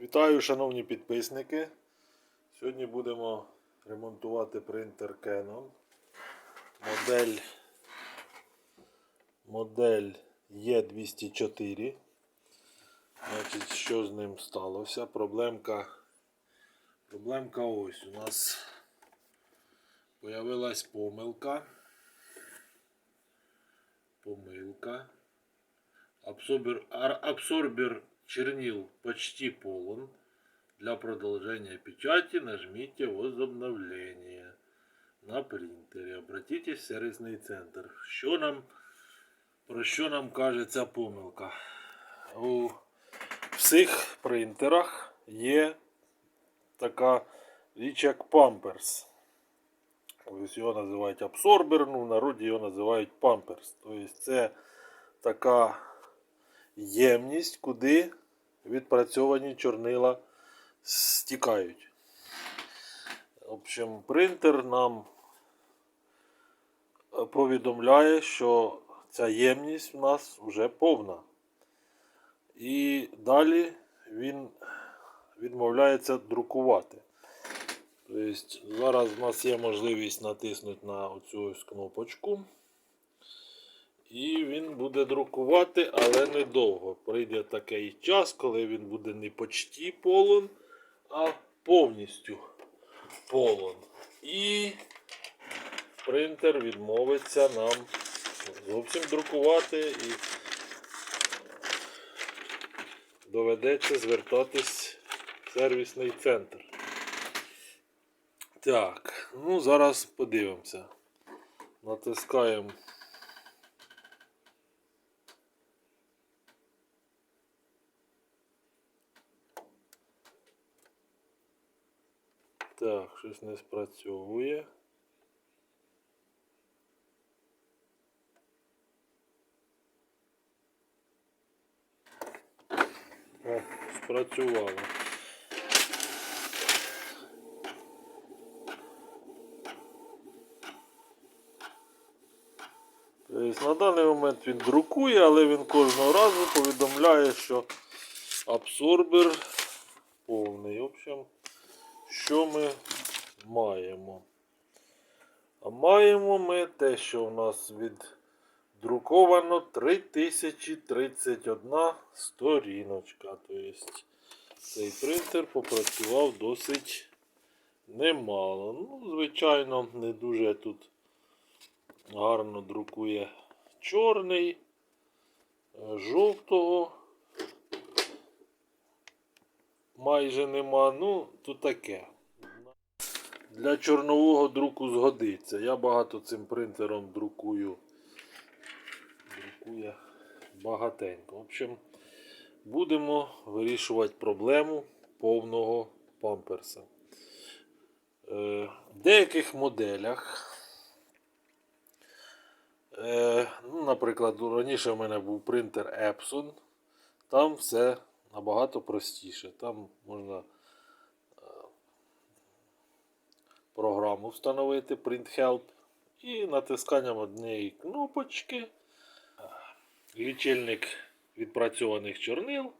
Вітаю, шановні підписники. Сьогодні будемо ремонтувати принтер Canon. Модель, модель Е204. Значить, що з ним сталося? Проблемка, проблемка ось. У нас появилась помилка. Помилка. Абсорбер, абсорбер чернил почти полон. Для продолжения печати нажмите возобновление на принтере. Обратитесь в сервісний центр. Що нам, про що нам каже ця помилка? У всіх принтерах є така річ як памперс. Ось його називають абсорбер, ну в народі його називають памперс. Тобто це така ємність, куди відпрацьовані чорнила стікають. В общем, принтер нам повідомляє, що ця ємність у нас вже повна. І далі він відмовляється друкувати. Тобто зараз у нас є можливість натиснути на оцю кнопочку. І він буде друкувати, але недовго. Прийде такий час, коли він буде не почти полон, а повністю полон. І принтер відмовиться нам зовсім друкувати і доведеться звертатись в сервісний центр. Так, ну зараз подивимося. Натискаємо Так, щось не спрацьовує. О, спрацювало. На даний момент він друкує, але він кожного разу повідомляє, що абсорбер повний. В общем, що ми маємо? А маємо ми те, що у нас віддруковано 3031 сторіночка. Тобто цей принтер попрацював досить немало. Ну, звичайно, не дуже тут гарно друкує чорний, жовтого майже нема. Ну, то таке. Для чорнового друку згодиться. Я багато цим принтером друкую. Друкує багатенько. В общем, будемо вирішувати проблему повного памперса. Е, В деяких моделях, е, ну, наприклад, раніше в мене був принтер Epson, там все набагато простіше. Там можна е, програму встановити Print Help і натисканням однієї кнопочки е, лічильник відпрацьованих чорнил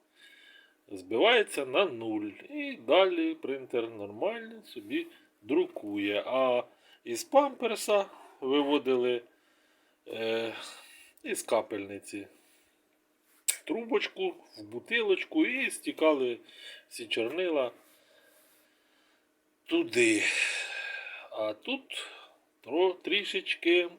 збивається на нуль. І далі принтер нормально собі друкує. А із памперса виводили е, із капельниці трубочку в бутилочку і стікали всі чорнила туди. А тут тро, трішечки,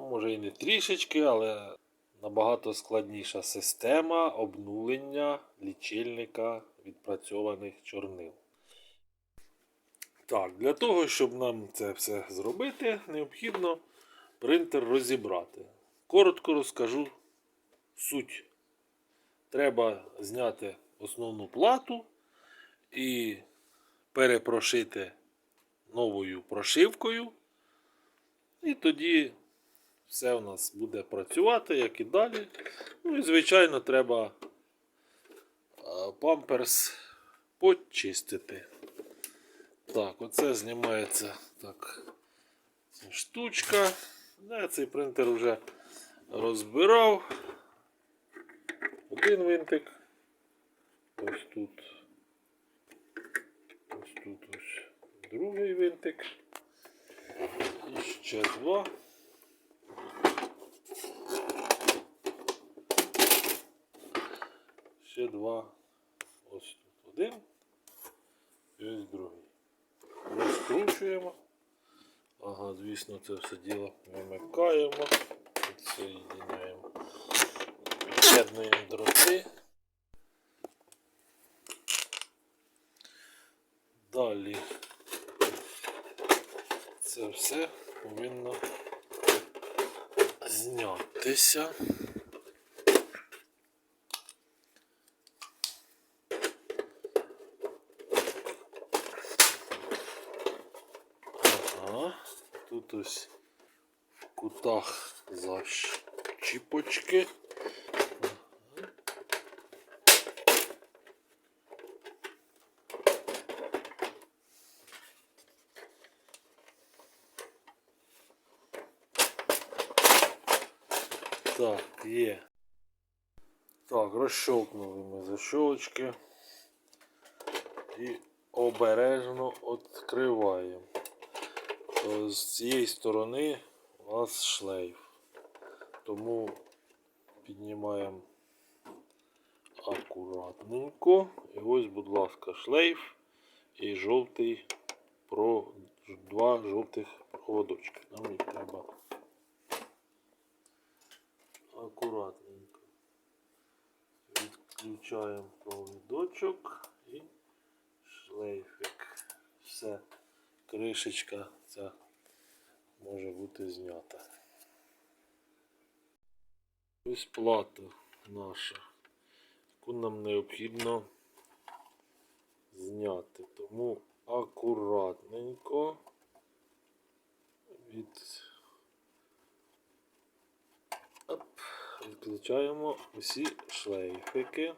може і не трішечки, але набагато складніша система обнулення лічильника відпрацьованих чорнил. Так, для того, щоб нам це все зробити, необхідно принтер розібрати. Коротко розкажу суть. Треба зняти основну плату і перепрошити новою прошивкою. І тоді все у нас буде працювати, як і далі. Ну і, звичайно, треба памперс почистити. Так, оце знімається так. Штучка. Я цей принтер вже розбирав. Один винтик. Ось тут другий винтик. І ще два. Ще два. Ось тут один. І ось другий. Розкручуємо. Ага, звісно, це все діло вимикаємо. Відсоєдняємо. Під'єднуємо дроти. Далі це все повинно знятися. Ага, тут ось в кутах защіпочки. Так, є. Так, розщелкнули ми защолочки і обережно відкриваємо. Е, З цієї сторони у нас шлейф. Тому піднімаємо акуратненько. І ось, будь ласка, шлейф і жовтий про два жовтих проводочки. Нам їх треба акуратненько. Відключаємо проводочок і шлейфик. Все, кришечка ця може бути знята. Ось плата наша, яку нам необхідно зняти. Тому акуратненько від Відключаємо усі шлейфики.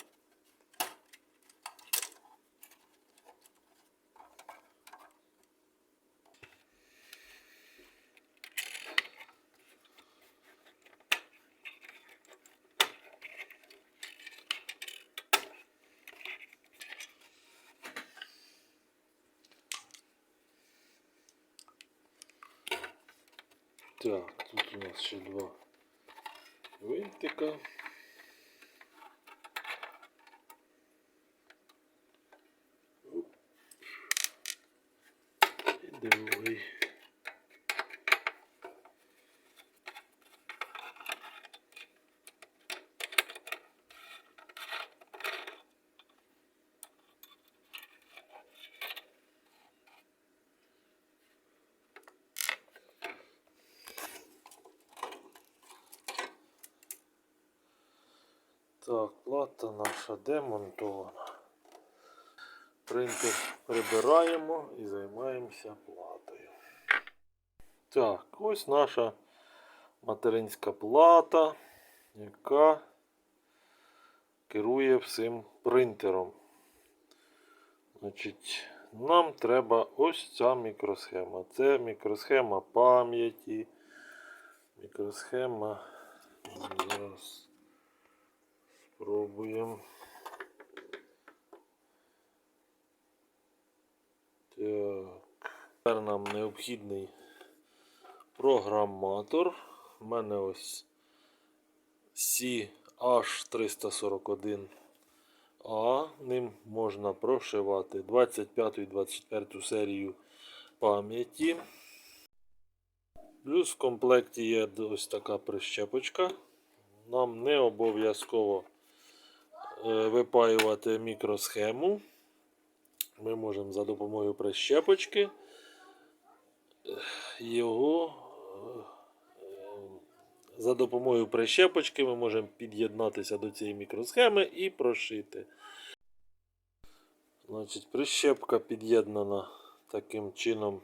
Так, тут у нас ще два винтика. Оп. І другий. Так, плата наша демонтована. Принтер прибираємо і займаємося платою. Так, ось наша материнська плата, яка керує всім принтером. Значить, нам треба ось ця мікросхема. Це мікросхема пам'яті, мікросхема. Зараз спробуємо. Так. Тепер нам необхідний програматор. У мене ось CH341A. Ним можна прошивати 25 і 24 серію пам'яті. Плюс в комплекті є ось така прищепочка. Нам не обов'язково випаювати мікросхему. Ми можемо за допомогою прищепочки е, його е, за допомогою прищепочки ми можемо під'єднатися до цієї мікросхеми і прошити. Значить, прищепка під'єднана таким чином,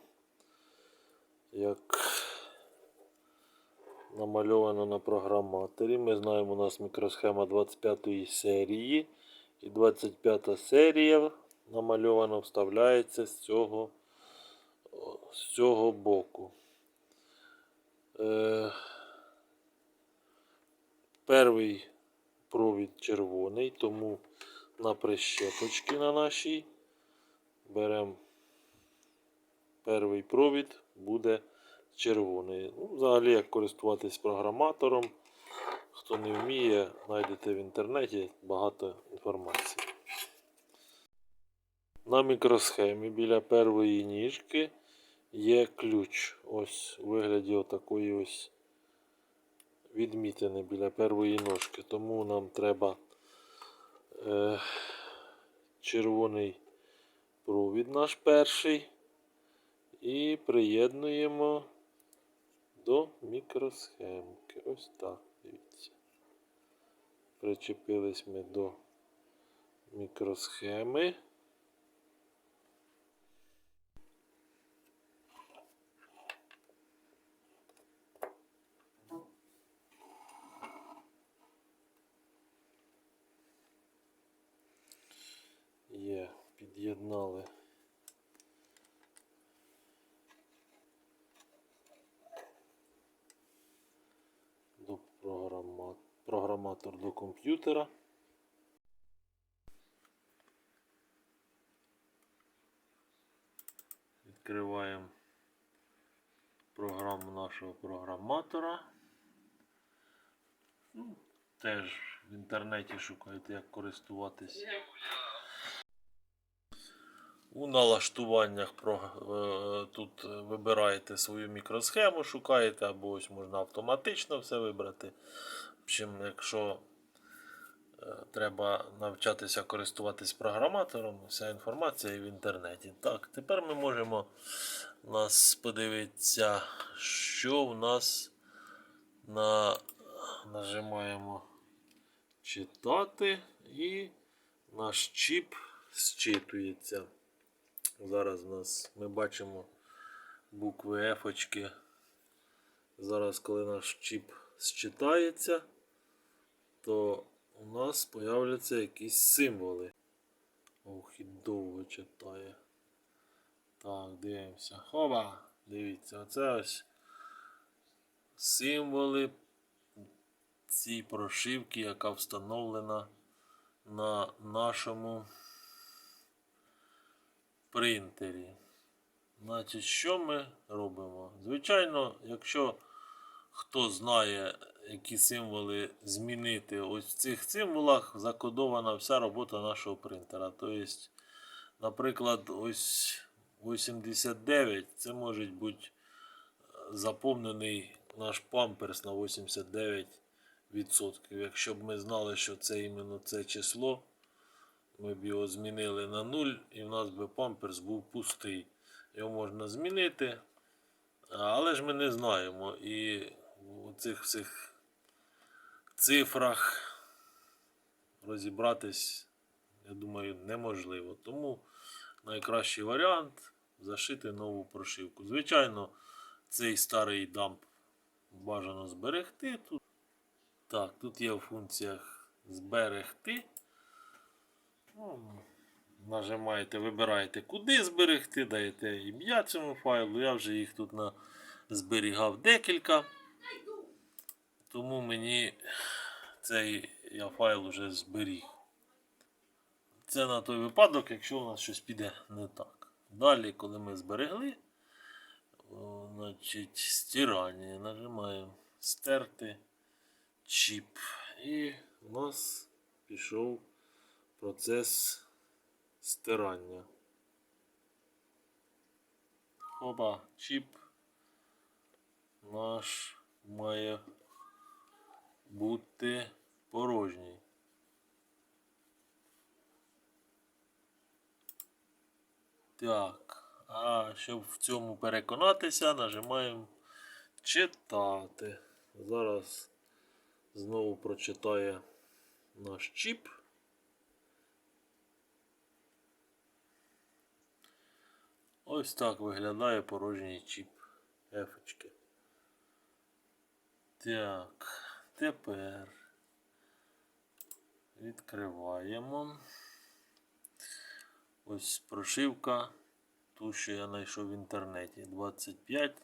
як намальовано на програматорі. Ми знаємо, у нас мікросхема 25 серії. І 25 серія намальовано вставляється з цього, з цього боку. Е, перший провід червоний, тому на прищепочки на нашій беремо перший провід буде червоний. Ну, взагалі, як користуватись програматором. Хто не вміє, знайдете в інтернеті багато інформації. На мікросхемі біля першої ніжки є ключ. Ось у вигляді отакої ось відмітини біля першої ножки. Тому нам треба е, червоний провід наш перший і приєднуємо до мікросхемки. Ось так, дивіться. Причепились ми до мікросхеми. Є, під'єднали. До програма... програматор до комп'ютера. Відкриваємо програму нашого програматора. Ну, теж в інтернеті шукайте, як користуватись. У налаштуваннях е, тут вибираєте свою мікросхему, шукаєте, або ось можна автоматично все вибрати. В общем, якщо треба навчатися користуватись програматором, вся інформація є в інтернеті. Так, тепер ми можемо нас подивитися, що в нас на нажимаємо читати і наш чіп зчитується. Зараз у нас ми бачимо букви F. Зараз, коли наш чіп зчитається, то у нас появляться якісь символи. Ох, і довго читає. Так, дивимося. Хоба! Дивіться, оце ось символи цієї прошивки, яка встановлена на нашому принтері. Значить, що ми робимо? Звичайно, якщо хто знає, які символи змінити, ось в цих символах закодована вся робота нашого принтера. Тобто, наприклад, ось 89 це може бути заповнений наш памперс на 89%. Якщо б ми знали, що це іменно це число, ми б його змінили на 0 і в нас би памперс був пустий. Його можна змінити, але ж ми не знаємо. І у цих всіх цифрах розібратись, я думаю, неможливо. Тому найкращий варіант зашити нову прошивку. Звичайно, цей старий дамп бажано зберегти. Тут, так, тут є в функціях зберегти. Ну, Нажимаєте, вибираєте, куди зберегти, даєте ім'я цьому файлу. Я вже їх тут на... зберігав декілька. Тому мені цей я файл вже зберіг. Це на той випадок, якщо у нас щось піде не так. Далі, коли ми зберегли, значить, стирання. Нажимаємо стерти чіп. І у нас пішов процес стирання. Опа, чіп наш має бути порожній. Так, а щоб в цьому переконатися, нажимаємо читати. Зараз знову прочитає наш чіп. Ось так виглядає порожній чіп ефочки. Так, тепер відкриваємо. Ось прошивка, ту, що я знайшов в інтернеті. 25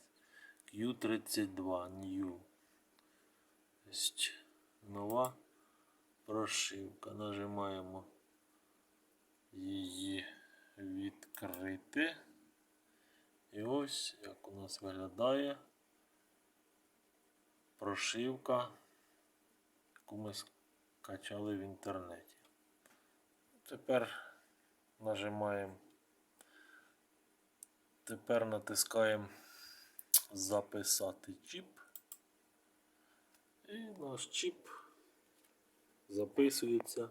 Q32 New. Ось нова прошивка. Нажимаємо її відкрити. І ось як у нас виглядає прошивка, яку ми скачали в інтернеті. Тепер нажимаємо. Тепер натискаємо записати чіп. І наш чіп записується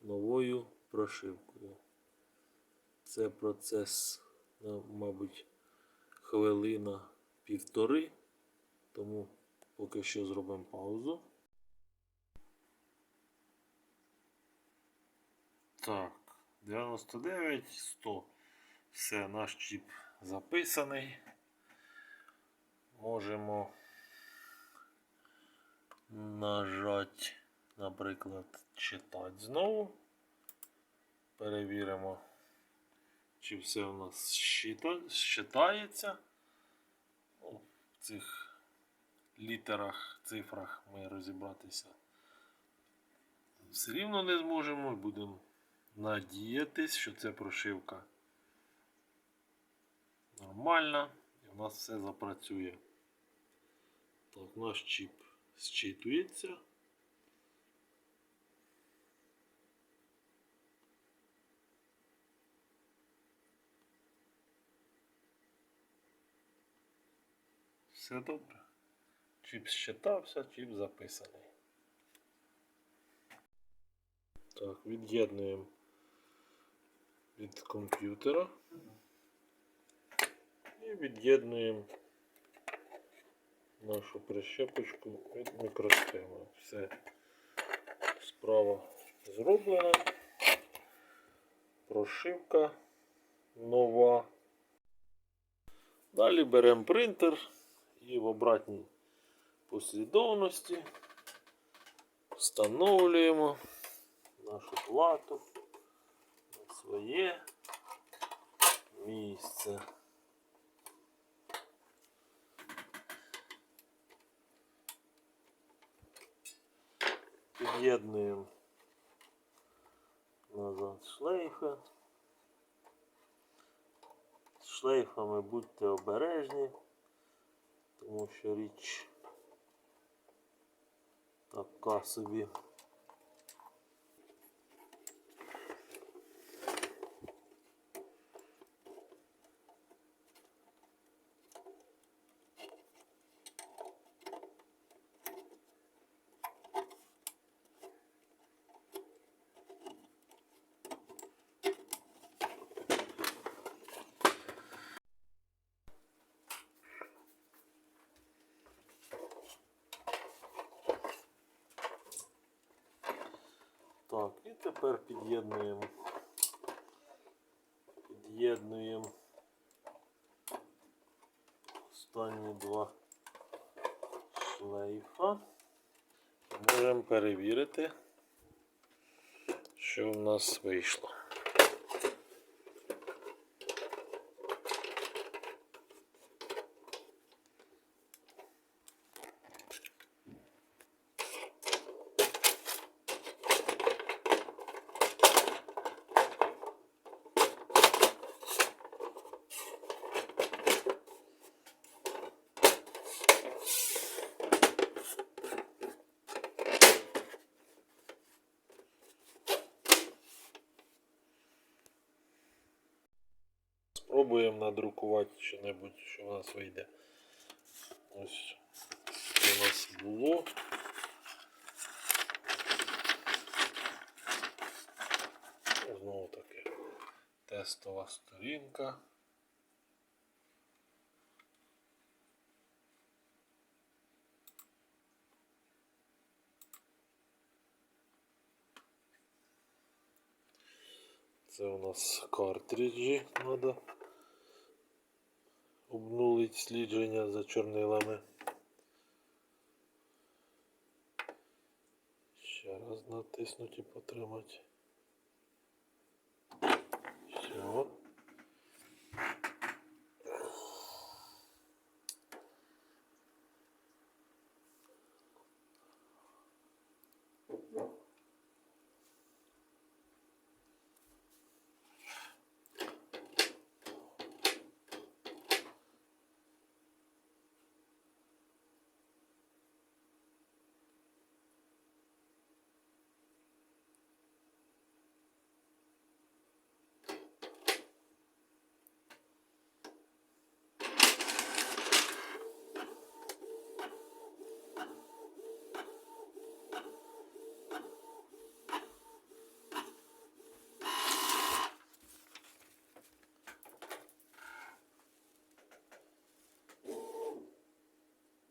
новою прошивкою. Це процес, ну, мабуть, хвилина півтори, тому поки що зробимо паузу. Так, 99, 100. Все, наш чіп записаний. Можемо нажати, наприклад, читати знову. Перевіримо, чи все у нас считається. Ну, в цих літерах, цифрах ми розібратися все рівно не зможемо. Будемо надіятись, що це прошивка нормальна і в нас все запрацює. Так, наш чіп зчитується. Все добре. Чіп считався, чіп записаний. Так, від'єднуємо від комп'ютера і від'єднуємо нашу прищепочку від мікросхеми. Все справа зроблена. Прошивка нова. Далі беремо принтер і в обратній послідовності встановлюємо нашу плату своє місце. Під'єднуємо назад шлейфи. З шлейфами будьте обережні, тому що річ така собі. Так, і тепер під'єднуємо. Під'єднуємо останні два шлейфа. Можемо перевірити, що в нас вийшло. Спробуємо надрукувати що-небудь, що в нас вийде. Ось це у нас було. Знову таки тестова сторінка. Це у нас картриджі треба обнулити слідження за чорнилами. Ще раз натиснути і потримати. Все.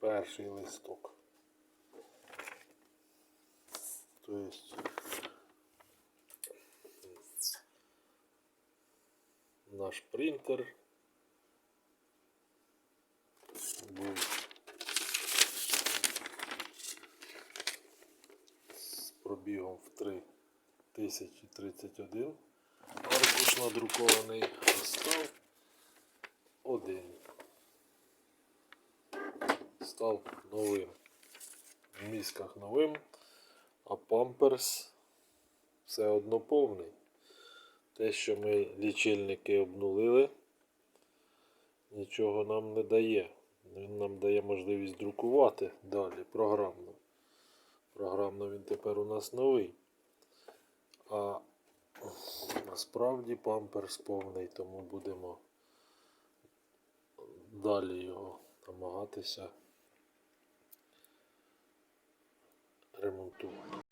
Перший листок. Тобто наш принтер був з пробігом в 3031 аркуш надрукований, став один. Став новим. В місках новим, а памперс все одно повний. Те, що ми лічильники обнулили, нічого нам не дає. Він нам дає можливість друкувати далі програмно. Програмно він тепер у нас новий. А насправді памперс повний, тому будемо далі його намагатися ремонтувати.